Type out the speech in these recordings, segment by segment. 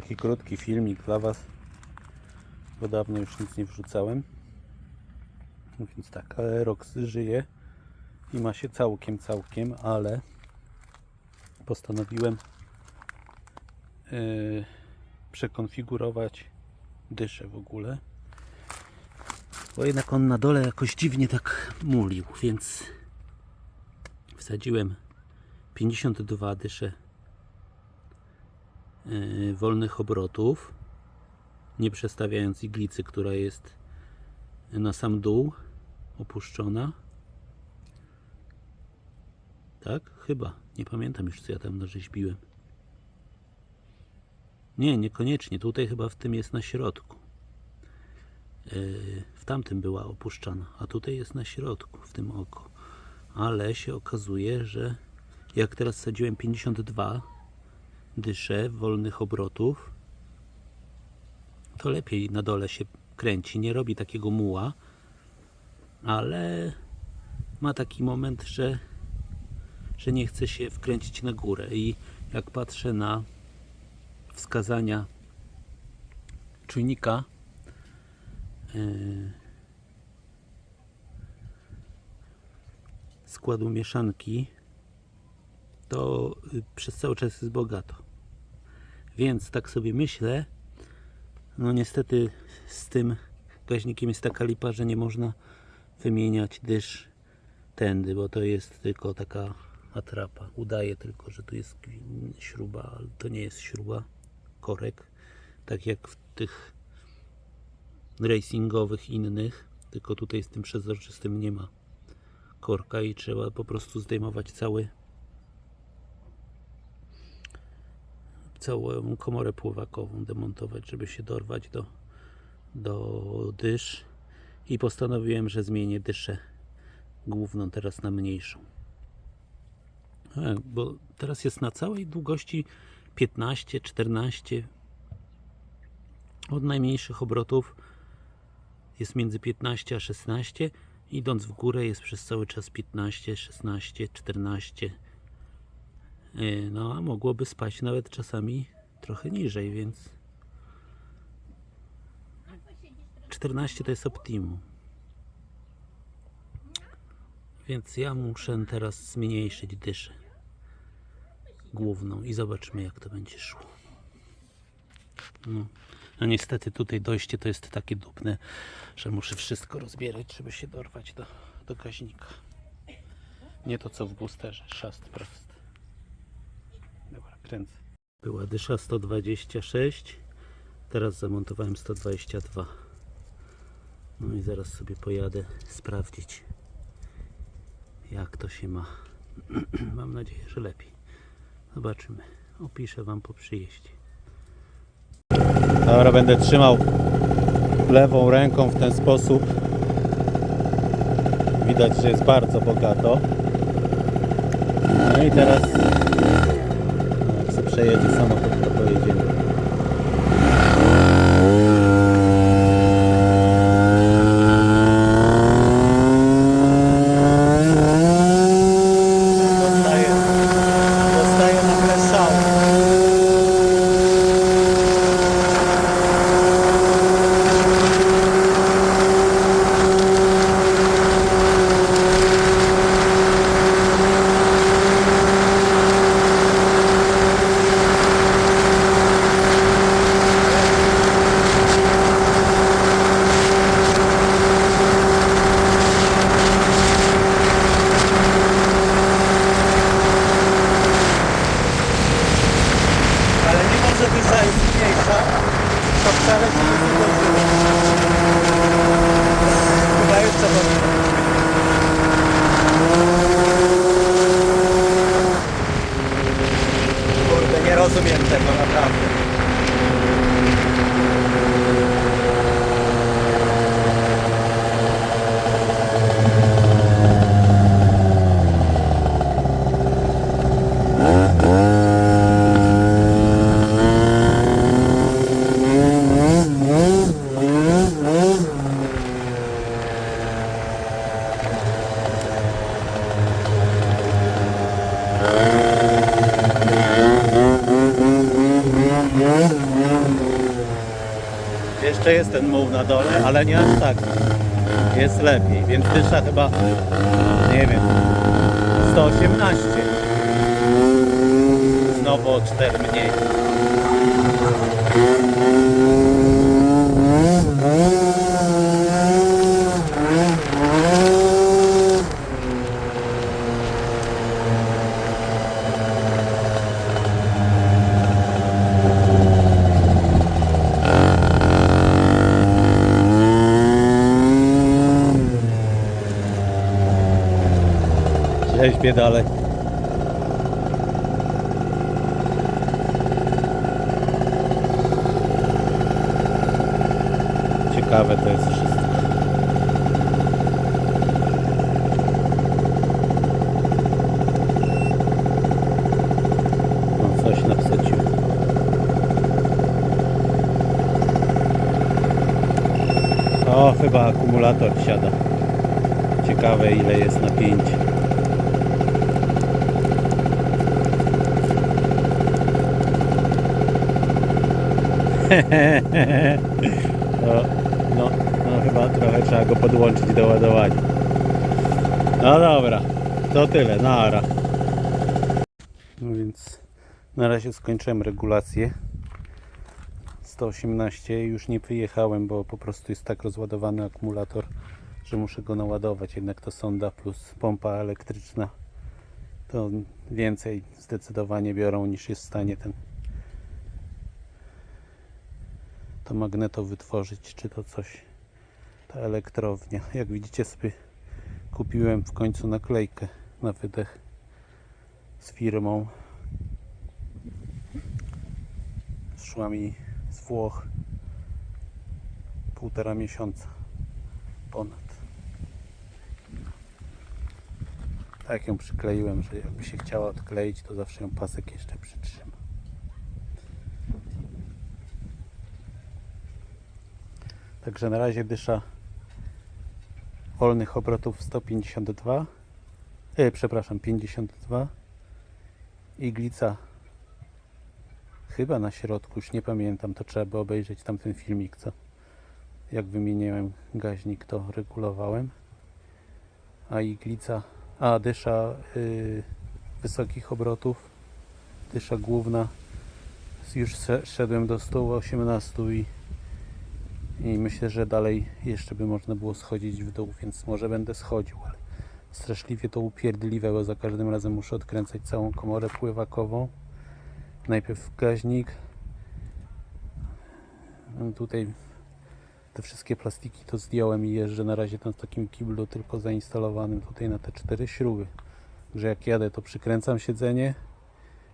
Taki krótki filmik dla Was, bo dawno już nic nie wrzucałem. No Więc tak, ale Rox żyje i ma się całkiem, całkiem, ale postanowiłem yy, przekonfigurować dyszę w ogóle. Bo jednak on na dole jakoś dziwnie tak mulił, więc wsadziłem 52 dysze wolnych obrotów, nie przestawiając iglicy, która jest na sam dół opuszczona. Tak? Chyba. Nie pamiętam już, co ja tam narzeźbiłem. Nie, niekoniecznie. Tutaj chyba w tym jest na środku. Yy, w tamtym była opuszczana, a tutaj jest na środku, w tym oko. Ale się okazuje, że jak teraz sadziłem 52 dysze wolnych obrotów, to lepiej na dole się kręci, nie robi takiego muła, ale ma taki moment, że, że nie chce się wkręcić na górę. I jak patrzę na wskazania czujnika yy, składu mieszanki to przez cały czas jest bogato więc tak sobie myślę no niestety z tym gaźnikiem jest taka lipa, że nie można wymieniać dysz tędy, bo to jest tylko taka atrapa. Udaje tylko, że tu jest śruba, ale to nie jest śruba, korek, tak jak w tych racingowych innych, tylko tutaj z tym przezroczystym nie ma korka i trzeba po prostu zdejmować cały całą komorę pływakową demontować, żeby się dorwać do, do dysz. I postanowiłem, że zmienię dyszę główną teraz na mniejszą. E, bo teraz jest na całej długości 15, 14 od najmniejszych obrotów jest między 15 a 16 idąc w górę jest przez cały czas 15, 16, 14 Yy, No, a mogłoby spać nawet czasami trochę niżej, więc 14 to jest optimum. Więc ja muszę teraz zmniejszyć dyszę główną i zobaczymy jak to będzie szło. No, no niestety tutaj dojście to jest takie dupne, że muszę wszystko rozbierać, żeby się dorwać do, do gaźnika. Nie to co w boosterze, szast prosty. Kręcę. Była dysza 126, teraz zamontowałem 122. No i zaraz sobie pojadę sprawdzić, jak to się ma. Mam nadzieję, że lepiej. Zobaczymy. Opiszę Wam po przyjeździe. Dobra, będę trzymał lewą ręką w ten sposób. Widać, że jest bardzo bogato. No i teraz jak się przejedzie samochód, ale nie aż tak. Jest lepiej, więc dysza chyba, nie wiem, 118. Znowu o 4 mniej. Rzeźbie dalej. Ciekawe to jest wszystko. Chyba akumulator siada. Ciekawe ile jest napięcie. No, no, no chyba trochę trzeba go podłączyć do ładowania. No dobra, to tyle, nara. No więc na razie skończyłem regulację. 118 już nie wyjechałem, bo po prostu jest tak rozładowany akumulator, że muszę go naładować. Jednak to sonda plus pompa elektryczna to więcej zdecydowanie biorą niż jest w stanie ten to magneto wytworzyć, czy to coś, ta elektrownia. Jak widzicie sobie kupiłem w końcu naklejkę na wydech z firmą. Szła mi z Włoch półtora miesiąca ponad. Tak ją przykleiłem, że jakby się chciała odkleić, to zawsze ją pasek jeszcze przytrzyma. Także na razie dysza wolnych obrotów 152. E, przepraszam, 52. Iglica chyba na środku, już nie pamiętam, to trzeba by obejrzeć tamten filmik, co jak wymieniłem gaźnik, to regulowałem. A iglica, a dysza y, wysokich obrotów, dysza główna, już szedłem do 118 i i myślę, że dalej jeszcze by można było schodzić w dół, więc może będę schodził, ale straszliwie to upierdliwe, bo za każdym razem muszę odkręcać całą komorę pływakową. Najpierw gaźnik. Tutaj te wszystkie plastiki to zdjąłem i jeżdżę na razie na takim kiblu tylko zainstalowanym tutaj na te cztery śruby. Że jak jadę to przykręcam siedzenie,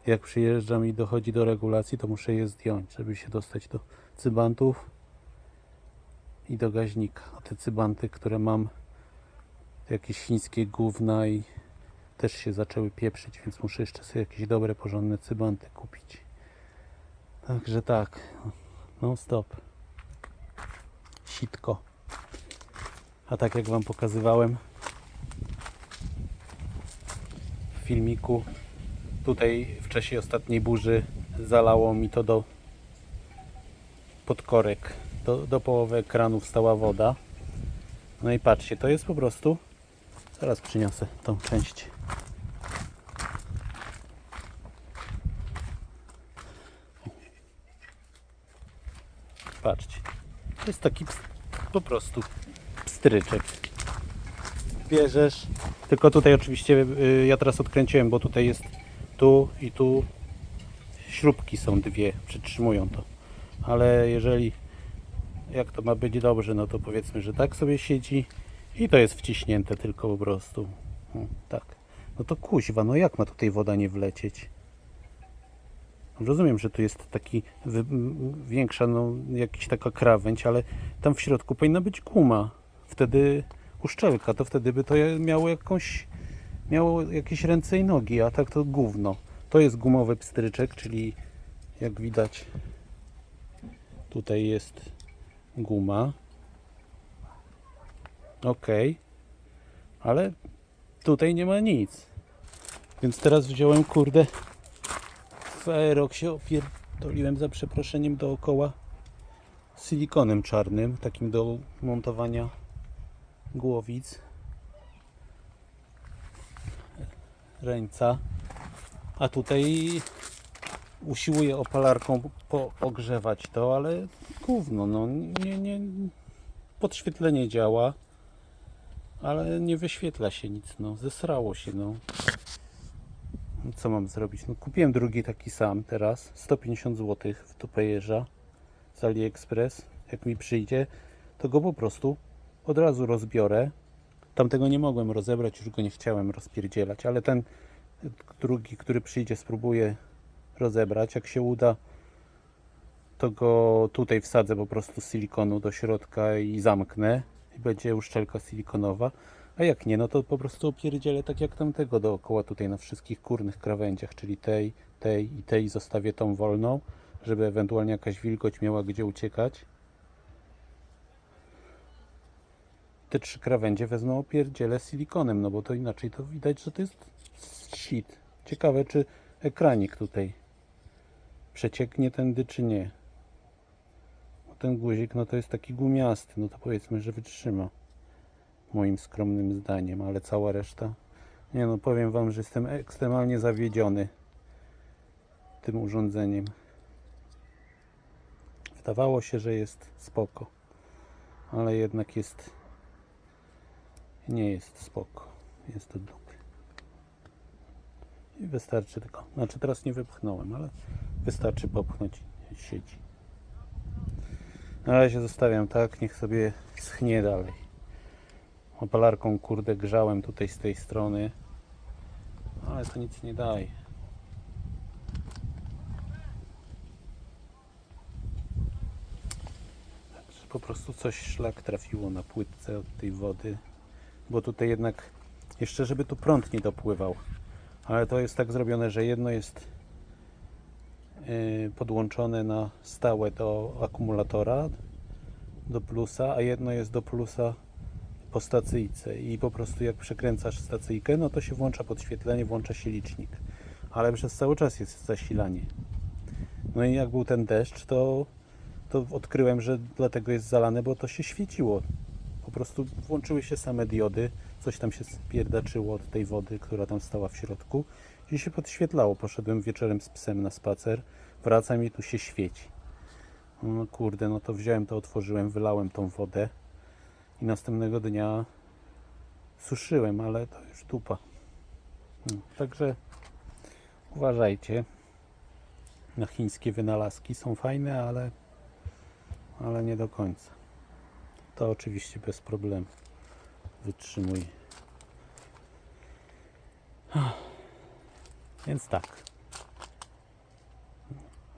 jak przyjeżdżam i dochodzi do regulacji to muszę je zdjąć, żeby się dostać do cybantów i do gaźnika. Te cybanty, które mam, to jakieś chińskie gówna i też się zaczęły pieprzyć, więc muszę jeszcze sobie jakieś dobre, porządne cybanty kupić. Także tak, no stop. Sitko. A tak jak Wam pokazywałem w filmiku, tutaj w czasie ostatniej burzy zalało mi to do podkorek do, do połowy ekranu wstała woda. No i patrzcie, to jest po prostu. Zaraz przyniosę tą część. Patrzcie. To jest taki po prostu pstryczek. Bierzesz. Tylko tutaj oczywiście y, ja teraz odkręciłem, bo tutaj jest tu i tu śrubki są dwie, przytrzymują to. Ale jeżeli jak to ma być dobrze, no to powiedzmy, że tak sobie siedzi i to jest wciśnięte tylko po prostu. O, tak. No to kuźwa, no jak ma tutaj woda nie wlecieć? Rozumiem, że tu jest taki większa, no jakiś taka krawędź, ale tam w środku powinna być guma. Wtedy uszczelka, to wtedy by to miało jakąś, miało jakieś ręce i nogi, a tak to gówno. To jest gumowy pstryczek, czyli jak widać tutaj jest guma. Ok, ale tutaj nie ma nic. Więc teraz wziąłem kurde w Aeroxie, opierdoliłem za przeproszeniem dookoła silikonem czarnym, takim do montowania głowic. Ręca. A tutaj usiłuję opalarką po- ogrzewać to, ale gówno, no nie, nie, podświetlenie działa, ale nie wyświetla się nic, no zesrało się, no. Co mam zrobić? No kupiłem drugi taki sam teraz, 150 zł w Topejerza z AliExpress. Jak mi przyjdzie, to go po prostu od razu rozbiorę. Tamtego nie mogłem rozebrać, już go nie chciałem rozpierdzielać, ale ten drugi, który przyjdzie, spróbuję rozebrać. Jak się uda, to go tutaj wsadzę po prostu silikonu do środka i zamknę i będzie uszczelka silikonowa. A jak nie, no to po prostu opierdzielę tak jak tamtego dookoła tutaj na wszystkich górnych krawędziach, czyli tej, tej i tej zostawię tą wolną, żeby ewentualnie jakaś wilgoć miała gdzie uciekać. Te trzy krawędzie wezmę opierdzielę silikonem, no bo to inaczej to widać, że to jest shit. Ciekawe, czy ekranik tutaj przecieknie tędy, czy nie. Bo ten guzik, no to jest taki gumiasty, no to powiedzmy, że wytrzyma. Moim skromnym zdaniem, ale cała reszta. Nie no, powiem Wam, że jestem ekstremalnie zawiedziony tym urządzeniem. Wydawało się, że jest spoko, ale jednak jest. Nie jest spoko. Jest to. I wystarczy tylko. Znaczy teraz nie wypchnąłem, ale wystarczy popchnąć i siedzi. Na razie zostawiam tak, niech sobie schnie dalej. Opalarką kurde grzałem tutaj z tej strony, ale to nic nie daje. Także po prostu coś szlak trafiło na płytce od tej wody, bo tutaj jednak jeszcze żeby tu prąd nie dopływał, ale to jest tak zrobione, że jedno jest yy, podłączone na stałe do akumulatora do plusa, a jedno jest do plusa po stacyjce i po prostu jak przekręcasz stacyjkę, no to się włącza podświetlenie, włącza się licznik, ale przez cały czas jest zasilanie. No i jak był ten deszcz, to, to odkryłem, że dlatego jest zalane, bo to się świeciło. Prostu włączyły się same diody, coś tam się spierdaczyło od tej wody, która tam stała w środku i się podświetlało. Poszedłem wieczorem z psem na spacer, wracam i tu się świeci. No kurde, no to wziąłem to, otworzyłem, wylałem tą wodę i następnego dnia suszyłem, ale to już dupa. No, także uważajcie na chińskie wynalazki. Są fajne, ale, ale nie do końca. To oczywiście bez problemu wytrzymuje. Więc tak.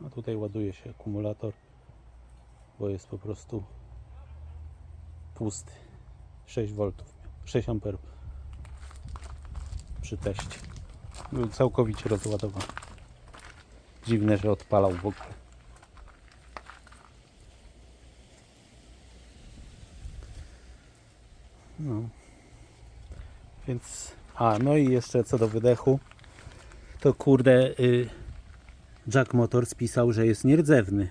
A tutaj ładuje się akumulator, bo jest po prostu pusty. 6 V, 6 amperów przy teście. Był całkowicie rozładowany. Dziwne, że odpalał w ogóle. No. Więc. A, no i jeszcze co do wydechu. To kurde. Y, Jack Motors pisał, że jest nierdzewny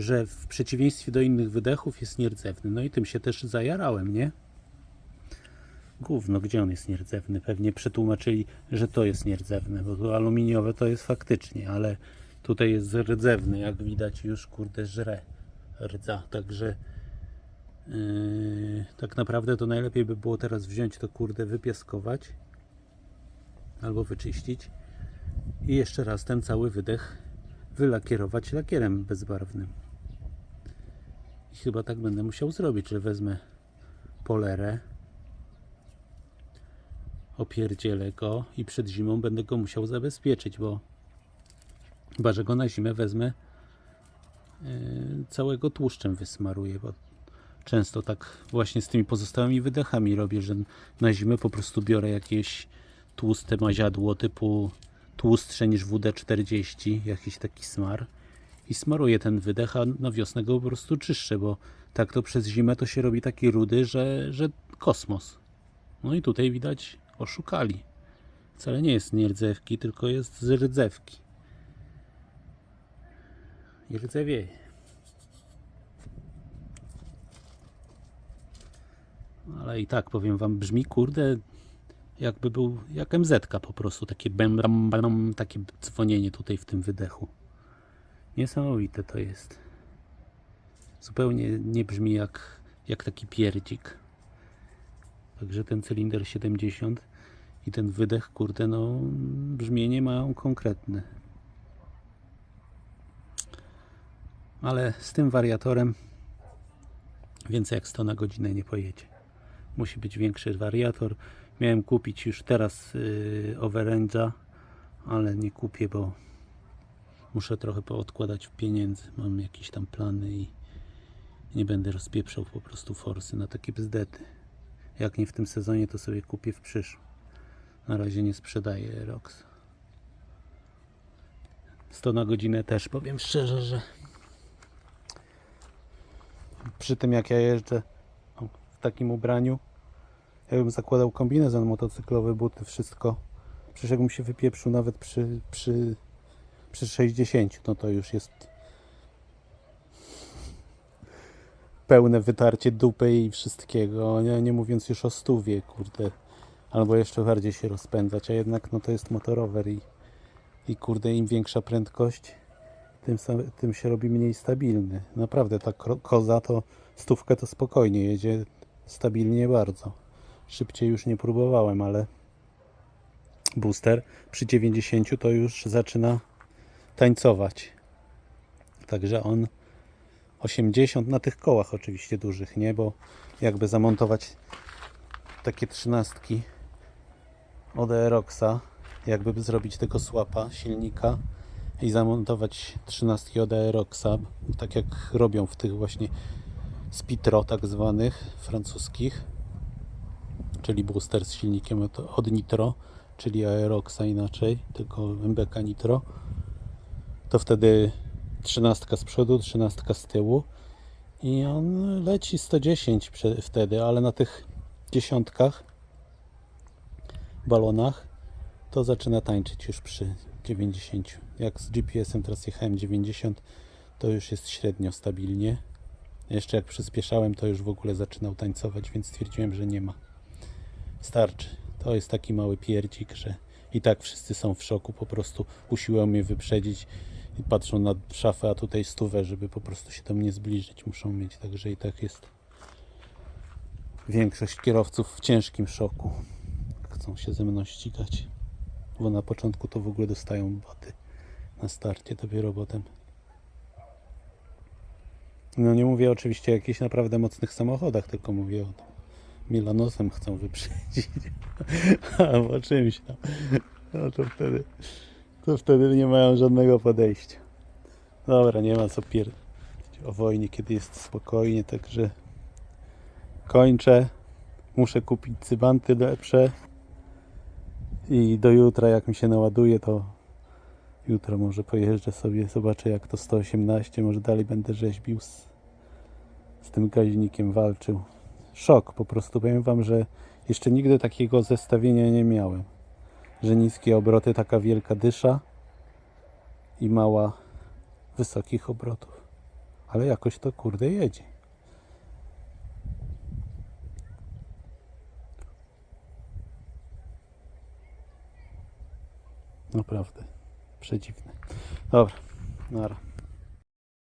że w przeciwieństwie do innych wydechów jest nierdzewny. No i tym się też zajarałem, nie? Gówno, gdzie on jest nierdzewny? Pewnie przetłumaczyli, że to jest nierdzewne, bo to aluminiowe to jest faktycznie, ale tutaj jest rdzewny, jak widać już kurde żre rdza, także yy, tak naprawdę to najlepiej by było teraz wziąć to kurde wypiaskować albo wyczyścić i jeszcze raz ten cały wydech wylakierować lakierem bezbarwnym. I chyba tak będę musiał zrobić, że wezmę polerę, opierdzielę go i przed zimą będę go musiał zabezpieczyć, bo chyba, że go na zimę wezmę yy, całego tłuszczem wysmaruję, bo często tak właśnie z tymi pozostałymi wydechami robię, że na zimę po prostu biorę jakieś tłuste maziadło typu tłustsze niż WD-40, jakiś taki smar i smaruję ten wydech, a na wiosnę go po prostu czyszczę, bo tak to przez zimę to się robi taki rudy, że, że kosmos. No i tutaj widać oszukali. Wcale nie jest nierdzewki, tylko jest z rdzewki. I rdzewieje. Ale i tak powiem wam, brzmi kurde jakby był jak MZ po prostu, takie bem, bam, bam, takie dzwonienie tutaj w tym wydechu. Niesamowite to jest. Zupełnie nie brzmi jak, jak taki pierdzik. Także ten cylinder 70 i ten wydech, kurde, no brzmienie mają konkretne. Ale z tym wariatorem więcej jak 100 na godzinę nie pojedzie. Musi być większy wariator. Miałem kupić już teraz yy, Overrange'a, ale nie kupię, bo muszę trochę poodkładać pieniędzy. Mam jakieś tam plany i nie będę rozpieprzał po prostu forsy na takie bzdety. Jak nie w tym sezonie, to sobie kupię w przyszłym. Na razie nie sprzedaję Rox. 100 na godzinę też powiem szczerze, że przy tym jak ja jeżdżę takim ubraniu, jakbym zakładał kombinezon motocyklowy, buty, wszystko. Przecież jakbym się wypieprzył nawet przy, przy, przy 60, no to już jest pełne wytarcie dupy i wszystkiego, nie, nie mówiąc już o stówie, kurde. Albo jeszcze bardziej się rozpędzać, a jednak no to jest motorower i, i kurde im większa prędkość, tym, tym się robi mniej stabilny. Naprawdę ta koza to stówkę to spokojnie jedzie stabilnie bardzo. Szybciej już nie próbowałem, ale booster przy 90 to już zaczyna tańcować. Także on 80 na tych kołach oczywiście dużych, nie? Bo jakby zamontować takie trzynastki od Aeroxa, jakby zrobić tego słapa silnika i zamontować trzynastki od Aeroxa, tak jak robią w tych właśnie Spitro tak zwanych francuskich, czyli booster z silnikiem od, Nitro, czyli Aeroxa inaczej, tylko MBK Nitro, to wtedy trzynastka z przodu, trzynastka z tyłu i on leci 110 prze- wtedy, ale na tych dziesiątkach balonach to zaczyna tańczyć już przy 90. Jak z GPS-em teraz jechałem 90, to już jest średnio stabilnie. Jeszcze jak przyspieszałem, to już w ogóle zaczynał tańcować, więc stwierdziłem, że nie ma. Starczy. To jest taki mały pierdzik, że i tak wszyscy są w szoku, po prostu usiłują mnie wyprzedzić i patrzą na szafę, a tutaj stówę, żeby po prostu się do mnie zbliżyć muszą mieć, także i tak jest większość kierowców w ciężkim szoku. Chcą się ze mną ścigać, bo na początku to w ogóle dostają boty na starcie, dopiero potem. No nie mówię oczywiście o jakichś naprawdę mocnych samochodach, tylko mówię o Milanosem chcą wyprzedzić albo czymś tam. No to wtedy, to wtedy nie mają żadnego podejścia. Dobra, nie ma co pier... o wojnie, kiedy jest spokojnie, także kończę. Muszę kupić cybanty lepsze i do jutra jak mi się naładuje, to jutro może pojeżdżę sobie, zobaczę jak to 118, może dalej będę rzeźbił z, z tym gaźnikiem walczył. Szok po prostu, powiem wam, że jeszcze nigdy takiego zestawienia nie miałem. Że niskie obroty, taka wielka dysza i mała wysokich obrotów. Ale jakoś to kurde jedzie. Naprawdę. Przedziwne. Dobra, nara.